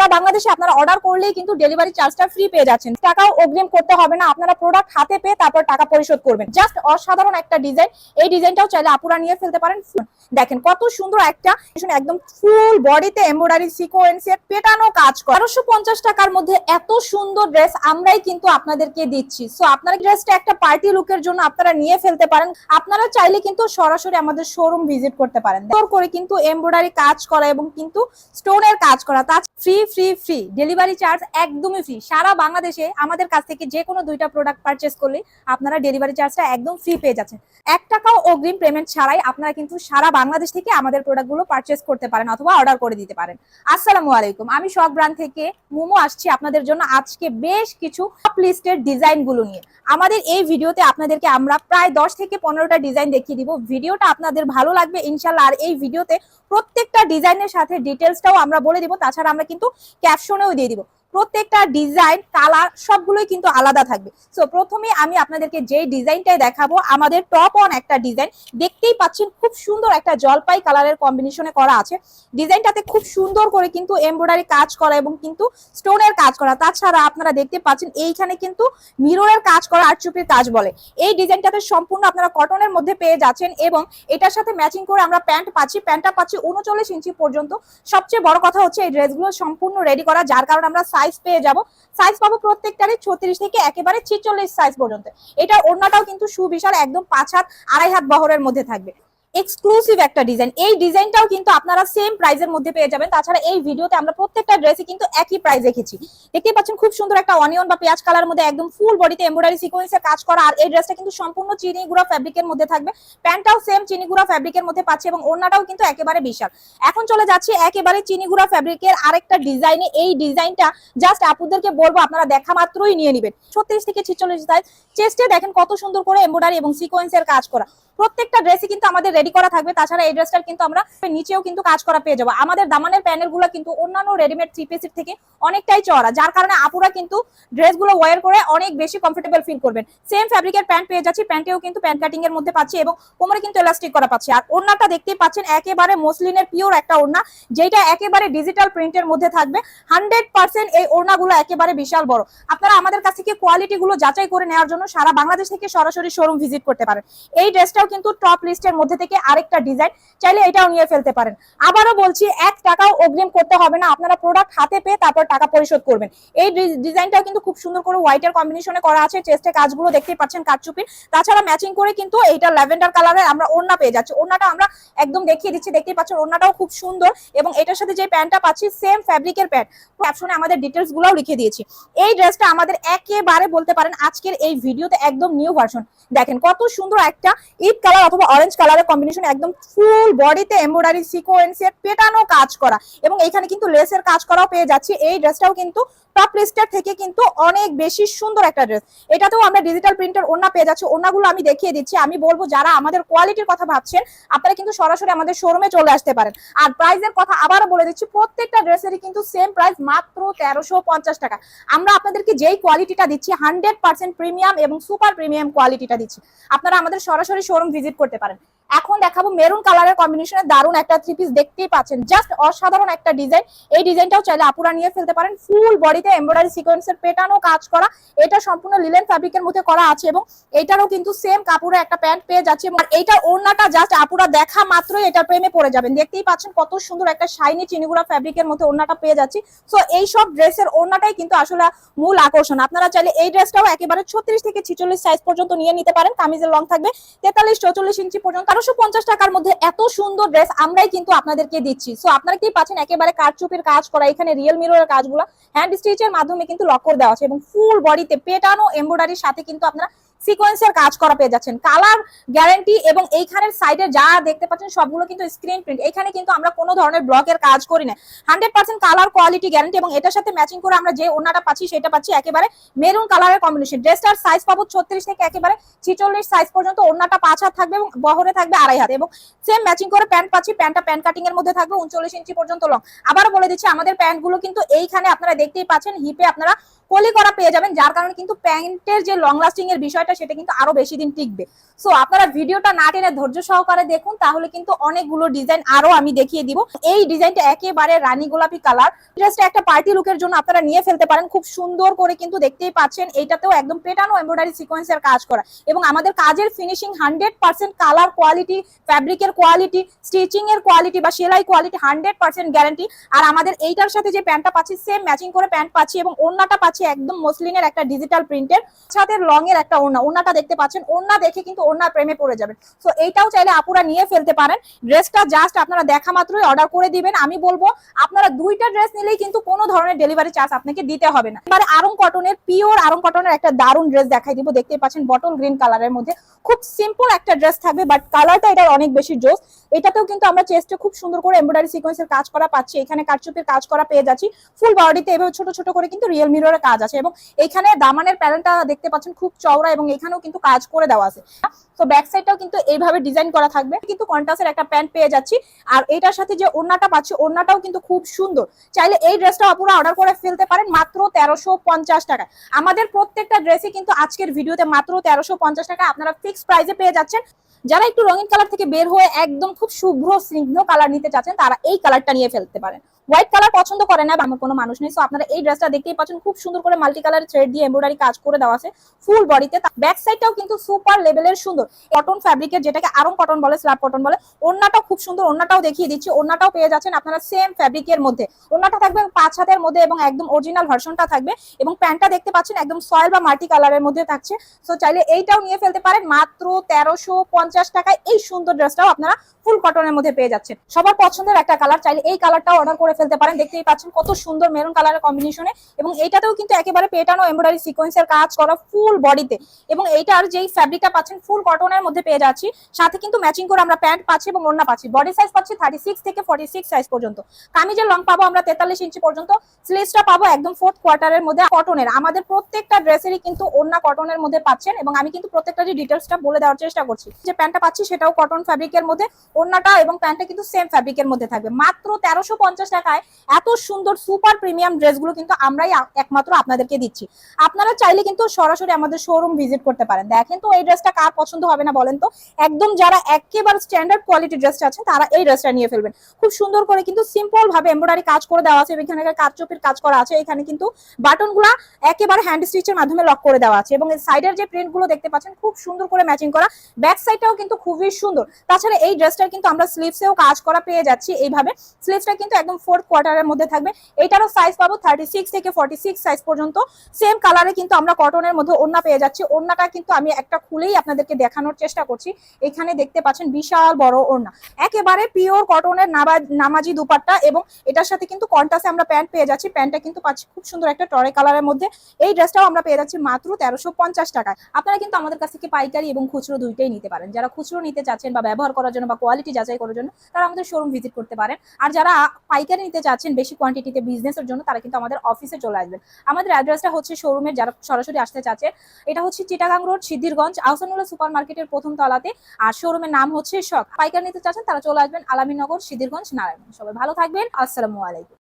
তা বাংলাদেশে আপনারা অর্ডার করলেই কিন্তু ডেলিভারি চার্জটা ফ্রি পেয়ে যাচ্ছেন। টাকাও অগ্রিম করতে হবে না। আপনারা প্রোডাক্ট হাতে পেয়ে তারপর টাকা পরিশোধ করবেন। জাস্ট অসাধারণ একটা ডিজাইন এই ডিজাইনটাও চাইলে আপুরা নিয়ে ফেলতে পারেন। দেখেন কত সুন্দর একটা একদম ফুল বডিতে এমব্রয়ডারি সিকোয়েন্সের পেটানো কাজ করে। পঞ্চাশ টাকার মধ্যে এত সুন্দর ড্রেস আমরাই কিন্তু আপনাদেরকে দিচ্ছি। সো আপনারা ড্রেসটা একটা পার্টি লুকের জন্য আপনারা নিয়ে ফেলতে পারেন। আপনারা চাইলে কিন্তু সরাসরি আমাদের শোরুম ভিজিট করতে পারেন। করে কিন্তু এমব্রয়ডারি কাজ করা এবং কিন্তু স্টোনের কাজ করা। তা free free free delivery charge একদমই ফ্রি সারা বাংলাদেশে আমাদের কাছ থেকে যে কোনো দুইটা প্রোডাক্ট পারচেস করলে আপনারা ডেলিভারি চার্জটা একদম ফ্রি পেয়ে যাচ্ছেন। এক টাকাও অগ্রিম পেমেন্ট ছাড়াই আপনারা কিন্তু সারা বাংলাদেশ থেকে আমাদের প্রোডাক্টগুলো পারচেস করতে পারেন অথবা অর্ডার করে দিতে পারেন। আসসালামু আলাইকুম। আমি সব ব্র্যান্ড থেকে মোমো আসছি আপনাদের জন্য আজকে বেশ কিছু টপ লিস্টের ডিজাইনগুলো নিয়ে। আমাদের এই ভিডিওতে আপনাদেরকে আমরা প্রায় দশ থেকে পনেরোটা ডিজাইন দেখিয়ে দিব। ভিডিওটা আপনাদের ভালো লাগবে ইনশাল্লাহ আর এই ভিডিওতে প্রত্যেকটা ডিজাইনের সাথে ডিটেলসটাও আমরা বলে দিব। তাছাড়া আমরা কিন্তু ক্যাপশনেও দিয়ে দিব। প্রত্যেকটা ডিজাইন কালার সবগুলোই কিন্তু আলাদা থাকবে। সো প্রথমে আমি আপনাদেরকে যে ডিজাইনটাই দেখাবো, আমাদের টপ অন একটা ডিজাইন দেখতেই পাচ্ছেন খুব সুন্দর একটা জলপাই কালারের কম্বিনেশনে করা আছে। ডিজাইনটাতে খুব সুন্দর করে কিন্তু এমব্রয়ডারি কাজ করা এবং কিন্তু স্টোনের কাজ করা। তাছাড়া আপনারা দেখতে পাচ্ছেন এইখানে কিন্তু মিররের কাজ করা আর চুপির কাজ বলে। এই ডিজাইনটাতে সম্পূর্ণ আপনারা কটনের মধ্যে পেয়ে যাচ্ছেন এবং এটার সাথে ম্যাচিং করে আমরা প্যান্ট পাচ্ছি। প্যান্টটা পাচ্ছি উনচল্লিশ ইঞ্চি পর্যন্ত। সবচেয়ে বড় কথা হচ্ছে এই ড্রেসগুলো সম্পূর্ণ রেডি করা, যার কারণে আমরা সাইজ পেয়ে যাব। সাইজ পাবো প্রত্যেকটারই ছত্রিশ থেকে একেবারে ছিচল্লিশ সাইজ পর্যন্ত। এটা ওড়নাটাও কিন্তু সুবিশাল, একদম পাঁচ হাত, আড়াই হাত বহরের মধ্যে থাকবে। এক্সক্লুসিভ একটা ডিজাইন এই ডিজাইনটাও কিন্তু আপনারা সেম প্রাইজের মধ্যে পেয়ে যাবেন। তাছাড়া এই ভিডিওতে আমরা প্রত্যেকটা ড্রেসই কিন্তু একই প্রাইস রেখেছি। দেখতে পাচ্ছেন খুব সুন্দর একটা অনিয়ন বা পেঁয়াজ কালার মধ্যে একদম ফুল বডিতে এমব্রয়ডারি সিকোয়েন্সের কাজ করা। আর এই ড্রেসটা কিন্তু সম্পূর্ণ চিনি গুঁড়া ফ্যাব্রিকের মধ্যে থাকবে। প্যান্টটাও সেম চিনি গুঁড়া ফ্যাব্রিকের মধ্যে পাচ্ছে এবং ওড়নাটাও কিন্তু একেবারে বিশাল। এখন চলে যাচ্ছি একেবারে চিনি গুঁড়া ফ্যাব্রিকের আরেকটা ডিজাইনে এই ডিজাইনটা জাস্ট আপুদেরকে বলব, আপনারা দেখা মাত্রই নিয়ে নেবেন। ছত্রিশ থেকে ছিচল্লিশ সাইজ চেস্টে দেখেন কত সুন্দর করে এমব্রয়ডারি এবং সিকোয়েন্সের কাজ করা। প্রত্যেকটা ড্রেসই কিন্তু আমাদের রেডি করা থাকবে। তাছাড়া এই ড্রেসটার কিন্তু আমরা নিচেও কিন্তু কাজ করা পেয়ে যাব। আমাদের দামানের প্যানেলগুলো কিন্তু অন্যান্য রেডিমেড থ্রি পিসের থেকে অনেকটাই চড়া যার কারণে আপুরা কিন্তু ড্রেসগুলো ওয়ার করে অনেক বেশি কমফোর্টেবল ফিল করবেন। সেম ফ্যাব্রিকের প্যান্ট পেয়ে যাচ্ছি প্যান্টেও কিন্তু প্যান্ট কাটিং এর মধ্যে পাচ্ছি এবং কোমরে কিন্তু এলাস্টিক করা পাচ্ছি। আর ওড়নাটা দেখতেই পাচ্ছেন, একেবারে মসলিনের পিওর একটা ওড়না, যেটা একেবারে ডিজিটাল প্রিন্টের মধ্যে থাকবে। হান্ড্রেড পার্সেন্ট এই ওড়নাগুলো একেবারে বিশাল বড়। আপনারা আমাদের কাছ থেকে কোয়ালিটি গুলো যাচাই করে নেওয়ার জন্য সারা বাংলাদেশ থেকে সরাসরি শোরুম ভিজিট করতে পারেন। এই ড্রেসটাও কিন্তু টপ লিস্টের মধ্যে থেকে আরেকটা ডিজাইন চাইলে এটাও নিয়ে ফেলতে পারেন। আবারও বলছি, এক টাকাও অগ্রিম করতে হবে না। আপনারা প্রোডাক্ট হাতে পেয়ে তারপর টাকা পরিশোধ করবেন। এই ডিজাইনটাও কিন্তু খুব সুন্দর করে হোয়াইটের কম্বিনেশনে করা আছে। চেস্টে কাজগুলো দেখতেই পাচ্ছেন কাটচুপির তাছাড়া ম্যাচিং করে কিন্তু এইটা ল্যাভেন্ডার কালারের আমরা ওড়না পেয়ে যাচ্ছি। ওড়নাটা আমরা একদম দেখিয়ে দিচ্ছি। দেখতেই পাচ্ছেন, ওড়নাটাও খুব সুন্দর এবং এটার সাথে যে প্যান্টটা পাচ্ছি সেম ফ্যাব্রিকের প্যান্ট ক্যাপশনে আমাদের ডিটেলস গুলোও লিখে দিয়েছি। এই ড্রেসটা আমাদের একেবারে বলতে পারেন, আজকের এই ভিডিওতে একদম নিউ ভার্সন দেখেন কত সুন্দর একটা ইট কালার অথবা অরেঞ্জ কালারের কম্বিনেশন একদম ফুল বডিতে এমব্রয়ডারি সিকোয়েন্সের পেটানো কাজ করা। এবং এখানে কিন্তু লেসের কাজ করাও পেয়ে যাচ্ছি। এই ড্রেসটাও কিন্তু টপ লিস্টার থেকে কিন্তু অনেক বেশি সুন্দর একটা ড্রেস এটাতেও আমরা ডিজিটাল প্রিন্টের ওড়না পেয়ে যাচ্ছি। ওড়নাগুলো আমি দেখিয়ে দিচ্ছি। আমি বলব, যারা আমাদের কোয়ালিটির কথা ভাবছেন, আপনারা কিন্তু সরাসরি আমাদের শোরুমে চলে আসতে পারেন। আর প্রাইসের কথা আবারও বলে দিচ্ছি, প্রত্যেকটা ড্রেসেরই কিন্তু সেম প্রাইস মাত্র তেরোশো টাকা। আমরা আপনাদেরকে যেই কোয়ালিটিটা দিচ্ছি হান্ড্রেড প্রিমিয়াম এবং সুপার প্রিমিয়াম কোয়ালিটিটা দিচ্ছি। আপনারা আমাদের সরাসরি শোরুম ভিজিট করতে পারেন। এখন দেখাবো মেরুন কালারের কম্বিনেশনে দারুণ একটা থ্রি পিস দেখতেই পাচ্ছেন। জাস্ট অসাধারণ একটা ডিজাইন এই ডিজাইনটাও চাইলে আপুরা নিয়ে ফেলতে পারেন। ফুল বডিতে এমব্রয়ডারি সিকোয়েন্সের পেটানো কাজ করা। এটা সম্পূর্ণ লিলেন ফ্যাব্রিকের মধ্যে করা আছে এবং এটারও কিন্তু সেম কাপড়ে একটা প্যান্ট পেয়ে যাচ্ছে এবং এইটার ওড়নাটা জাস্ট আপুরা দেখা মাত্রই এটার প্রেমে পড়ে যাবেন। দেখতেই পাচ্ছেন কত সুন্দর একটা শাইনি চিনিগুড়া ফ্যাব্রিকের মধ্যে ওড়নাটা পেয়ে যাচ্ছি। সো এই সব ড্রেসের ওড়নাটাই কিন্তু আসলে মূল আকর্ষণ। আপনারা চাইলে এই ড্রেসটাও একেবারে ছত্রিশ থেকে ছিচল্লিশ সাইজ পর্যন্ত নিয়ে নিতে পারেন। কামিজের লং থাকবে তেতাল্লিশ, চৌচল্লিশ ইঞ্চি পর্যন্ত। তেরোশো পঞ্চাশ টাকার মধ্যে এত সুন্দর ড্রেস আমরাই কিন্তু আপনাদেরকে দিচ্ছি। সো আপনারা কি পাচ্ছেন? একেবারে কারচুপির কাজ করা, এখানে রিয়েল মিররের কাজগুলো হ্যান্ড স্টিচের মাধ্যমে কিন্তু লক করে দেওয়া আছে এবং ফুল বডিতে পেটানো এমব্রয়ডারির সাথে কিন্তু আপনারা সিকোয়েন্সের কাজ করা পেয়ে যাচ্ছেন। কালার গ্যারান্টি এবং এইখানের সাইডে যা দেখতে পাচ্ছেন সবগুলো কিন্তু স্ক্রিন প্রিন্ট এখানে কিন্তু আমরা কোনো ধরনের ব্লকের কাজ করি না। Hundred percent colour quality guarantee এবং এটার সাথে ম্যাচিং করে আমরা যে ওনাটা পাচ্ছি, সেটা পাচ্ছি একেবারে মেরুন কালারের কম্বিনেশন ড্রেসটার সাইজ পাবো ছত্রিশ থেকে একেবারে ছিচল্লিশ সাইজ পর্যন্ত। ওনাটা পাঁচ হাত থাকবে এবং বহরে থাকবে আড়াই হাত। এবং সেম ম্যাচিং করে প্যান্ট পাচ্ছি প্যান্টটা প্যান্ট কাটিং এর মধ্যে থাকবে উনচল্লিশ ইঞ্চি পর্যন্ত লং আবার বলে দিচ্ছি, আমাদের প্যান্টগুলো কিন্তু এইখানে আপনারা দেখতেই পাচ্ছেন। হিপে আপনারা কলি করা পেয়ে যাবেন, যার কারণে কিন্তু প্যান্টের যে লং লাস্টিং এর বিষয়টা সেটা কিন্তু আরও বেশি দিন টিকবে। সো আপনারা ভিডিওটা না টেনে ধৈর্য সহকারে দেখুন, তাহলে কিন্তু অনেকগুলো ডিজাইন আরও আমি দেখিয়ে দিব। এই ডিজাইনটা একেবারে রানী গোলাপি কালার জাস্ট একটা পার্টি লুকের জন্য আপনারা নিয়ে ফেলতে পারেন, খুব সুন্দর করে কিন্তু দেখতেই পাচ্ছেন এইটাতেও একদম পেটানো এমব্রয়ডারি সিকোয়েন্সের কাজ করা। এবং আমাদের কাজের finishing hundred percent colour quality ফ্যাব্রিকের কোয়ালিটি স্টিচিং এর কোয়ালিটি বা সেলাই কোয়ালিটি হান্ড্রেড পার্সেন্ট গ্যারান্টি আর আমাদের এইটার সাথে যে প্যান্টটা পাচ্ছি সেম ম্যাচিং করে প্যান্ট পাচ্ছি এবং ওড়নাটা পাচ্ছি একদম মসলিনের একটা ডিজিটাল প্রিন্টের সাথে লং এর একটা ওড়না। ওড়নাটা দেখতে পাচ্ছেন, ওড়না দেখে কিন্তু ওড়নার প্রেমে পড়ে যাবেন। সো এইটাও চাইলে আপুরা নিয়ে ফেলতে পারেন। ড্রেসটা জাস্ট আপনারা দেখা মাত্রই অর্ডার করে দিবেন। আমি বলব, আপনারা দুইটা ড্রেস নিলেই কিন্তু কোনো ধরনের ডেলিভারি চার্জ আপনাকে দিতে হবে না। এবারে আরং কটনের পিওর আরং কটনের একটা দারুণ ড্রেস দেখাই দিব। দেখতে পাচ্ছেন বটল গ্রিন কালারের মধ্যে। খুব সিম্পল একটা ড্রেস থাকবে বাট কালারটা এটার অনেক বেশি জোস। এটাতেও কিন্তু আমরা চেস্টে খুব সুন্দর করে এমব্রয়ডারি সিকোয়েন্সের কাজ করা পাচ্ছি। এখানে কারচুপির কাজ করা পেয়ে যাচ্ছি। ফুল বডিতে এভাবে ছোট ছোট করে কিন্তু রিয়েল মিররের কাজ আছে এবং এখানে দামানের প্যানেলটা দেখতে পাচ্ছেন খুব চওড়া এবং এখানেও কিন্তু কাজ করে দেওয়া আছে। তো ব্যাক সাইডটাও কিন্তু এইভাবে ডিজাইন করা থাকবে। কিন্তু কন্টাসের একটা প্যান্ট পেয়ে যাচ্ছি আর এটার সাথে যে ওড়নাটা পাচ্ছি, ওড়নাটাও কিন্তু খুব সুন্দর। চাইলে এই ড্রেসটা আপুরা অর্ডার করে ফেলতে পারেন মাত্র তেরোশো পঞ্চাশ টাকা আমাদের প্রত্যেকটা ড্রেসই কিন্তু আজকের ভিডিওতে মাত্র তেরোশো পঞ্চাশ টাকা আপনারা ফিক্সড প্রাইসে পেয়ে যাচ্ছেন। যারা একটু রঙিন কালার থেকে বের হয়ে একদম খুব শুভ্র, স্নিগ্ধ কালার নিতে চাচ্ছেন, তারা এই কালারটা নিয়ে ফেলতে পারেন। হোয়াইট কালার পছন্দ করে না এমন কোনো মানুষ নেই। সো আপনারা এই ড্রেসটা দেখতেই পাচ্ছেন, খুব সুন্দর করে মাল্টি কালার থ্রেড দিয়ে এমব্রয়ডারি কাজ করে দেওয়া আছে। ফুল বডিতে ব্যাক সাইডটাও কিন্তু সুপার লেভেলের সুন্দর। কটন ফ্যাব্রিকের যেটাকে আরং কটন বলে স্ল্যাব কটন বলে, ওড়নাটাও খুব সুন্দর, ওড়নাটাও দেখিয়ে দিচ্ছি। ওড়নাটাও পেয়ে যাচ্ছেন আপনারা সেম ফ্যাব্রিকের মধ্যে। ওড়নাটা থাকবে পাঁচ হাতের মধ্যে এবং একদম অরিজিনাল ভার্সনটা থাকবে এবং প্যান্টটা দেখতে পাচ্ছেন একদম সয়েল বা মাল্টি কালারের মধ্যে থাকছে। সো চাইলে এইটাও নিয়ে ফেলতে পারেন। মাত্র তেরোশো পঞ্চাশ টাকায় এই সুন্দর ড্রেসটাও আপনারা ফুল কটনের মধ্যে পেয়ে যাচ্ছেন। সবার পছন্দের একটা কালার চাইলে এই কালারটাও অর্ডার করে ফেলতে পারেন। দেখতেই পাচ্ছেন কত সুন্দর মেরুন কালারের কম্বিনেশনে এবং এইটাতেও কিন্তু একেবারে পেটানো এমব্রয়ডারি সিকোয়েন্সের কাজ করা ফুল বডিতে এবং এইটার যেই ফ্যাব্রিকটা পাচ্ছেন ফুল কটনের মধ্যে পেয়ে যাচ্ছি। সাথে কিন্তু ম্যাচিং করে আমরা প্যান্ট পাচ্ছি এবং ওড়না পাচ্ছি। বডি সাইজ পাচ্ছি থার্টি সিক্স থেকে ফর্টি সিক্স সাইজ পর্যন্ত। কামিজের লং পাবো আমরা তেতাল্লিশ ইঞ্চি পর্যন্ত। স্লিভসটা পাবো একদম ফোর্থ কোয়ার্টারের মধ্যে কটনের আমাদের প্রত্যেকটা ড্রেসেরই কিন্তু ওড়না কটনের মধ্যে পাচ্ছেন এবং আমি কিন্তু প্রত্যেকটা যে ডিটেলসটা বলে দেওয়ার চেষ্টা করছি, যে প্যান্টটা পাচ্ছি সেটাও কটন ফ্যাব্রিকের মধ্যে, ওড়নাটা এবং প্যান্টটা কিন্তু সেম ফ্যাব্রিকের মধ্যে থাকবে। মাত্র তেরোশো পঞ্চাশ টাকায় এত সুন্দর সুপার প্রিমিয়াম ড্রেসগুলো কিন্তু আমরাই একমাত্র আপনাদেরকে দিচ্ছি। আপনারা চাইলে কিন্তু সরাসরি আমাদের শোরুম ভিজিট করতে পারেন। দেখেন তো এই ড্রেসটা কার পছন্দ হবে না বলেন তো? একদম যারা একেবারে স্ট্যান্ডার্ড কোয়ালিটি ড্রেসটা আছে তারা এই ড্রেসটা নিয়ে ফেলবেন। খুব সুন্দর করে কিন্তু সিম্পল ভাবে এমব্রয়ডারি কাজ করে দেওয়া আছে, এখানে কাঠচুপির কাজ করা আছে, এখানে কিন্তু বাটনগুলা একেবারে হ্যান্ড স্টিচের মাধ্যমে লক করে দেওয়া আছে এবং সাইডের যে প্রিন্টগুলো দেখতে পাচ্ছেন, খুব সুন্দর করে ম্যাচিং করা। ব্যাক সাইডটাও কিন্তু খুবই সুন্দর। তাছাড়া এই ড্রেসটার কিন্তু আমরা স্লিভসেও কাজ করা পেয়ে যাচ্ছি এইভাবে। স্লিভসটা কিন্তু একদম ফোর্থ কোয়ার্টারের মধ্যে থাকবে। এটারও সাইজ পাবো থার্টি সিক্স থেকে ফর্টি সিক্স সাইজ পর্যন্ত সেম কালারে কিন্তু আমরা কটনের মধ্যে ওড়না পেয়ে যাচ্ছি। ওড়নাটা কিন্তু আমি একটা খুলেই আপনাদেরকে দেখানোর চেষ্টা করছি। এখানে দেখতে পাচ্ছেন বিশাল বড় ওড়না। একেবারে পিওর কটনের নামাজি দুপাট্টা এবং এটার সাথে কিন্তু কন্টাসে আমরা প্যান্ট পেয়ে যাচ্ছি। প্যান্টটা কিন্তু পাচ্ছি খুব সুন্দর একটা টরে কালারের মধ্যে। এই ড্রেসটাও আমরা পেয়ে যাচ্ছি মাত্র তেরোশো পঞ্চাশ টাকায়। আপনারা কিন্তু আমাদের কাছ থেকে পাইকারি এবং খুচরো দুইটাই নিতে পারেন। যারা খুচরো নিতে চাচ্ছেন বা ব্যবহার করার জন্য বা কোয়ালিটি যাচাই করার জন্য, তারা আমাদের শোরুম ভিজিট করতে পারেন। আর যারা পাইকারি নিতে চাচ্ছেন বেশি কোয়ান্টিটিতে বিজনেসের জন্য, তারা কিন্তু আমাদের অফিসে চলে আসবেন। আমাদের অ্যাড্রেসটা হচ্ছে শোরুমের যারা সরাসরি আসতে চাচ্ছে, এটা হচ্ছে Chittagong road Siddhirganj Ahsanullah super market প্রথম তলাতে। আর শোরুমের নাম হচ্ছে শখ। পাইকার নিতে চাচ্ছেন, তারা চলে আসবেন আলামীনগর, সিদ্ধিরগঞ্জ, নারায়ণগঞ্জ। সবাই ভালো থাকবেন, আসসালামু আলাইকুম।